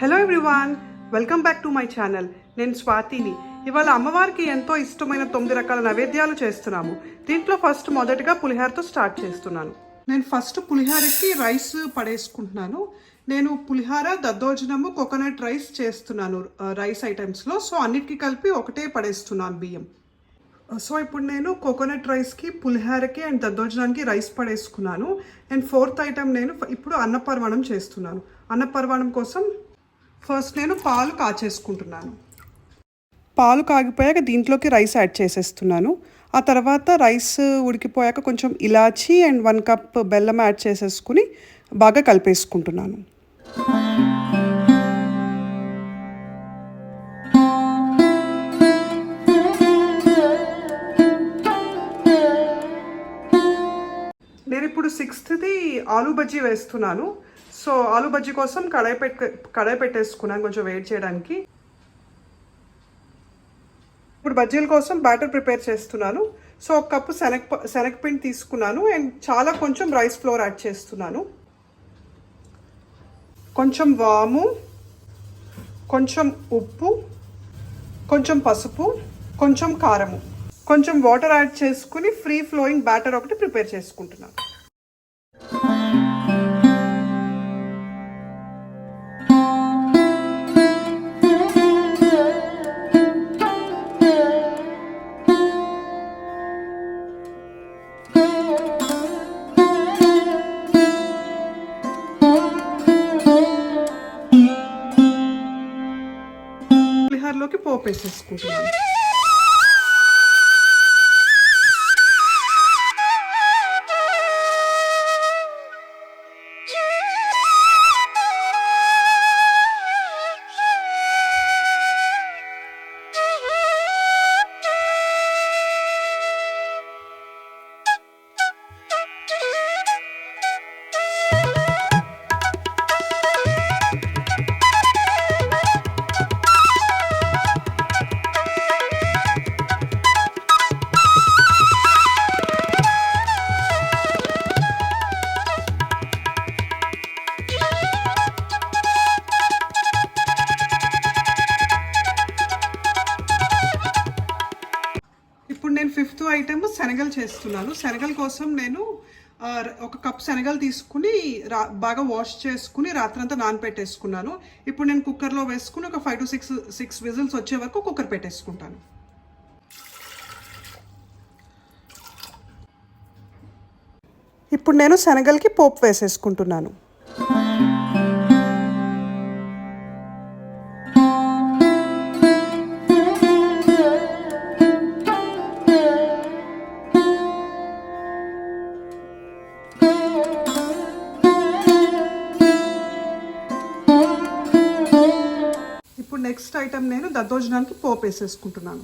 Hello everyone welcome back to my channel నేను స్వాతిని. ఇవాళ అమ్మవారికి ఎంతో ఇష్టమైన తొమ్మిది రకాల నైవేద్యాలు చేస్తున్నాము. దీంట్లో ఫస్ట్ మొదటగా పులిహారతో స్టార్ట్ చేస్తున్నాను. నేను ఫస్ట్ పులిహారకి రైస్ పడేసుకుంటున్నాను. నేను పులిహార దద్దోజనము కోకోనట్ రైస్ చేస్తున్నాను రైస్ ఐటమ్స్లో సో అన్నిటికీ కలిపి ఒకటే పడేస్తున్నాను బియ్యం. సో ఇప్పుడు నేను కోకోనట్ రైస్కి పులిహారకి అండ్ దద్దోజనానికి రైస్ పడేసుకున్నాను. అండ్ ఫోర్త్ ఐటమ్ నేను ఇప్పుడు అన్నపర్వణం చేస్తున్నాను. అన్నపర్వణం కోసం ఫస్ట్ నేను పాలు కాచేసుకుంటున్నాను. పాలు కాగిపోయాక దీంట్లోకి రైస్ యాడ్ చేసేస్తున్నాను. ఆ తర్వాత రైస్ ఉడికిపోయాక కొంచెం ఇలాచీ అండ్ వన్ కప్ బెల్లం యాడ్ చేసేసుకుని బాగా కలిపేసుకుంటున్నాను. నేను ఇప్పుడు సిక్స్త్ది ఆలూ బజ్జీ వేస్తున్నాను. సో ఆలు బజ్జీ కోసం కడాయి పెట్ట కడాయి పెట్టేసుకున్నాను కొంచెం వెయిట్ చేయడానికి. ఇప్పుడు బజ్జీల కోసం బ్యాటర్ ప్రిపేర్ చేస్తున్నాను. సో ఒక కప్పు శనగ శనగపిండి తీసుకున్నాను అండ్ చాలా కొంచెం రైస్ ఫ్లోర్ యాడ్ చేస్తున్నాను. కొంచెం వాము కొంచెం ఉప్పు కొంచెం పసుపు కొంచెం కారము. కొంచెం వాటర్ యాడ్ చేసుకుని ఫ్రీ ఫ్లోయింగ్ బ్యాటర్ ఒకటి ప్రిపేర్ చేసుకుంటున్నాను. పులిహోరలోకి పోపు వేసేసుకుంటున్నాను శనగలు చేస్తున్నాను. శనగల కోసం నేను ఒక కప్ శనగలు తీసుకుని రా బాగా వాష్ చేసుకుని రాత్రంతా నానపెట్టేసుకున్నాను. ఇప్పుడు నేను కుక్కర్లో వేసుకుని ఒక five to six six whistles వచ్చే వరకు కుక్కర్ పెట్టేసుకుంటాను. ఇప్పుడు నేను శనగలకి పోపు వేసేసుకుంటున్నాను. ఇప్పుడు నెక్స్ట్ ఐటమ్ నేను దద్దోజనానికి పోపు వేసేసుకుంటున్నాను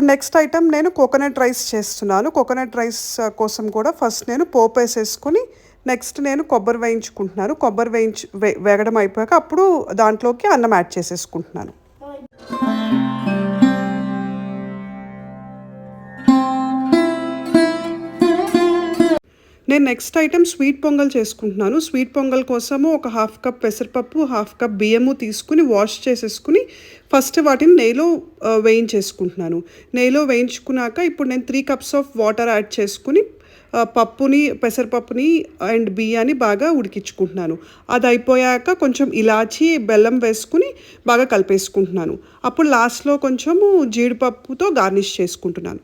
ఇప్పుడు నెక్స్ట్ ఐటమ్ నేను కోకోనట్ రైస్ చేస్తున్నాను. కోకోనట్ రైస్ uh, కోసం కూడా ఫస్ట్ నేను పోపు వేసేసుకొని నెక్స్ట్ నేను కొబ్బరి వేయించుకుంటున్నాను. కొబ్బరి వేయించు వే వేగడం అయిపోయాక అప్పుడు దాంట్లోకి అన్నం యాడ్ చేసేసుకుంటున్నాను. నేను నెక్స్ట్ ఐటెం స్వీట్ పొంగల్ చేసుకుంటున్నాను. స్వీట్ పొంగల్ కోసము ఒక హాఫ్ కప్ పెసరపప్పు హాఫ్ కప్ బియ్యము తీసుకుని వాష్ చేసేసుకుని ఫస్ట్ వాటిని నెయ్యిలో వేయించేసుకుంటున్నాను. నెయ్యిలో వేయించుకున్నాక ఇప్పుడు నేను three cups of water add చేసుకుని పప్పుని పెసరపప్పుని అండ్ బియ్యాన్ని బాగా ఉడికించుకుంటున్నాను. అది అయిపోయాక కొంచెం ఇలాచి బెల్లం వేసుకుని బాగా కలిపేసుకుంటున్నాను. అప్పుడు లాస్ట్లో కొంచెము జీడిపప్పుతో గార్నిష్ చేసుకుంటున్నాను.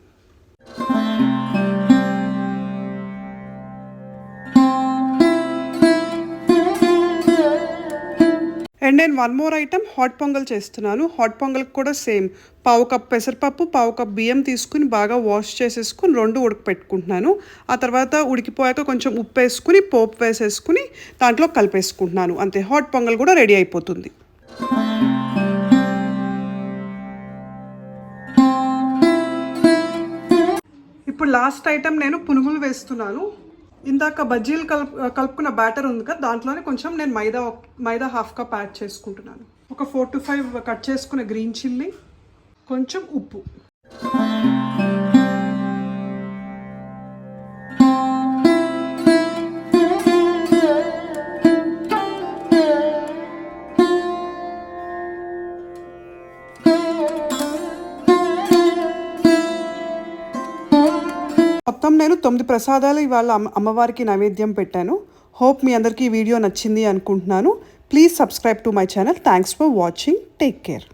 అండ్ నేను one more item hot pongal చేస్తున్నాను. హాట్ పొంగల్కి కూడా సేమ్ పావు కప్ పెసరపప్పు పావు కప్ బియ్యం తీసుకుని బాగా వాష్ చేసేసుకుని రెండు ఉడకపెట్టుకుంటున్నాను. ఆ తర్వాత ఉడికిపోయాక కొంచెం ఉప్పు వేసుకుని పోపు వేసేసుకుని దాంట్లో కలిపేసుకుంటున్నాను. అంతే హాట్ పొంగల్ కూడా రెడీ అయిపోతుంది. ఇప్పుడు లాస్ట్ ఐటెం నేను పునుగులు వేస్తున్నాను. ఇందాక బజ్జీలు కలుపు కలుపుకున్న బ్యాటర్ ఉంది కదా దాంట్లోనే కొంచెం నేను maida maida half cup add చేసుకుంటున్నాను. ఒక ఫోర్ టు ఫైవ్ కట్ చేసుకున్న గ్రీన్ చిల్లీ కొంచెం ఉప్పు. మొత్తం నేను తొమ్మిది ప్రసాదాలు ఇవాళ అమ్మవారికి నైవేద్యం పెట్టాను. హోప్ మీ అందరికీ వీడియో నచ్చింది అనుకుంటున్నాను. Please subscribe to my channel thanks for watching take care